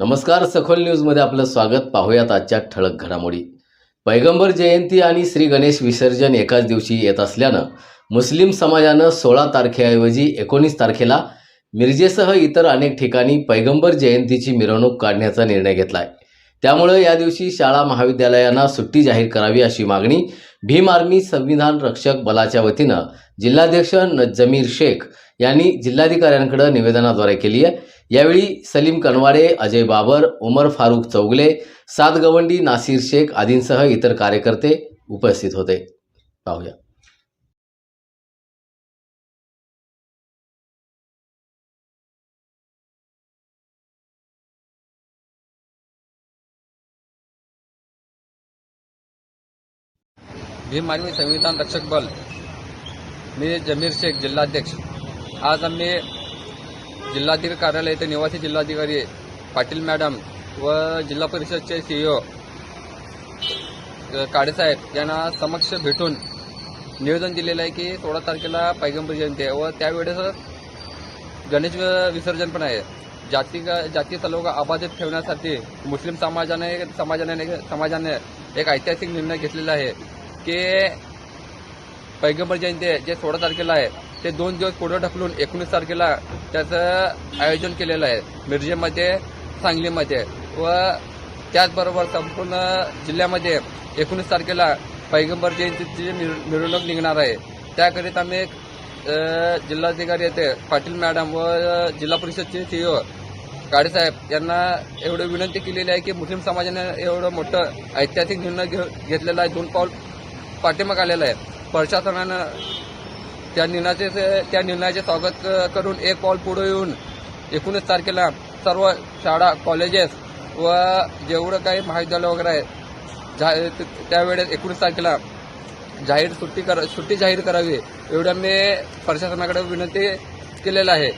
नमस्कार सखोल न्यूजमध्ये आपलं स्वागत. पाहूयात आजच्या ठळक घडामोडी. पैगंबर जयंती आणि श्री गणेश विसर्जन एकाच दिवशी येत असल्यानं मुस्लिम समाजानं सोळा तारखेऐवजी एकोणीस तारखेला मिरजेसह इतर अनेक ठिकाणी पैगंबर जयंतीची मिरवणूक काढण्याचा निर्णय घेतला आहे त्यामुळं या दिवशी शाळा महाविद्यालयांना सुट्टी जाहीर करावी अशी मागणी भीम आर्मी संविधान रक्षक बलाच्या वतीनं जिल्हाध्यक्ष न जमीर शेख यांनी जिल्हाधिकाऱ्यांकडे निवेदनाद्वारे केली आहे यावेळी सलीम कनवाडे अजय बाबर उमर फारूक चौगले सात गवंडी नासिर शेख आदींसह इतर कार्यकर्ते उपस्थित होते. पाहूया. भीम मानवी संविधान रक्षक बल. मी जमीर शेख जिल्हाध्यक्ष. आज आम्ही जिल्हाधिकारी कार्यालय येथे निवासी जिल्हाधिकारी पाटील मॅडम व जिल्हा परिषदचे सीईओ काडेसाहेब यांना समक्ष भेटून निवेदन दिलेलं आहे की सोळा तारखेला पैगंबर जयंती आहे व त्यावेळेस गणेश विसर्जन पण आहे. जाती जाती सलोख अबाधित ठेवण्यासाठी मुस्लिम समाजाने समाजाने समाजाने एक ऐतिहासिक निर्णय घेतलेला आहे की पैगंबर जयंती आहे, जे सोळा तारखेला आहे. ते दोन दिवस पुढे ढकलून एकोणीस तारखेला त्याचं आयोजन केलेलं आहे. मिरजेमध्ये सांगलीमध्ये व त्याचबरोबर संपूर्ण जिल्ह्यामध्ये एकोणीस तारखेला पैगंबर जयंतीची मिरवणूक निघणार आहे. त्याकरिता मी जिल्हाधिकारी येते पाटील मॅडम व जिल्हा परिषदचे सीईओ गाडेसाहेब यांना एवढं विनंती केलेली आहे की मुस्लिम समाजाने एवढं मोठं ऐतिहासिक निर्णय घेऊ घेतलेला आहे. दोन पाऊल पाठिंबा आलेला आहे. प्रशासनानं त्या निर्णयाचे त्या निर्णयाचे स्वागत करून एक पाऊल पुढे येऊन एकोणीस तारखेला सर्व शाळा कॉलेजेस व जेवढं काही महाविद्यालय वगैरे आहे जा त्यावेळेस एकोणीस तारखेला जाहीर सुट्टी करा सुट्टी जाहीर करावी एवढं मी प्रशासनाकडे विनंती केलेलं आहे.